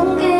공개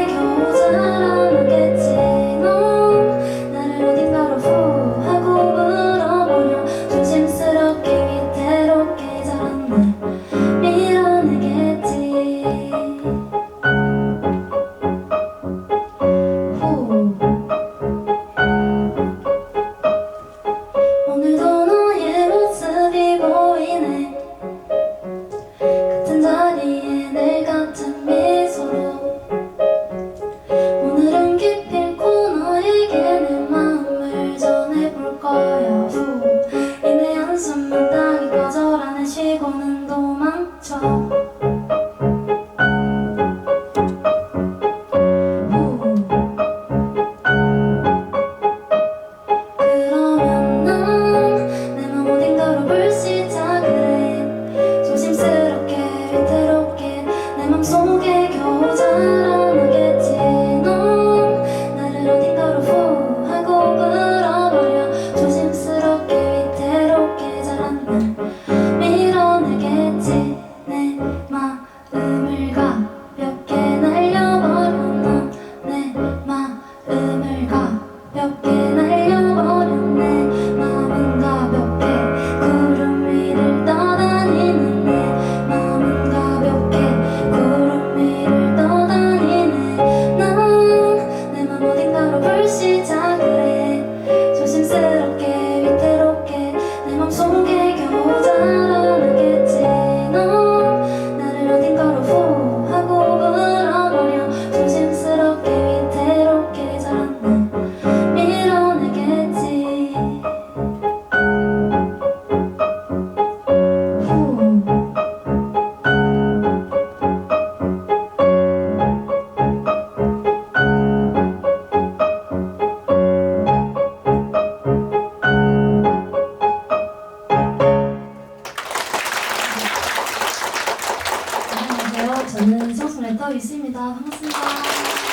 안녕하세요. 저는 성순의 떠 있습니다. 반갑습니다.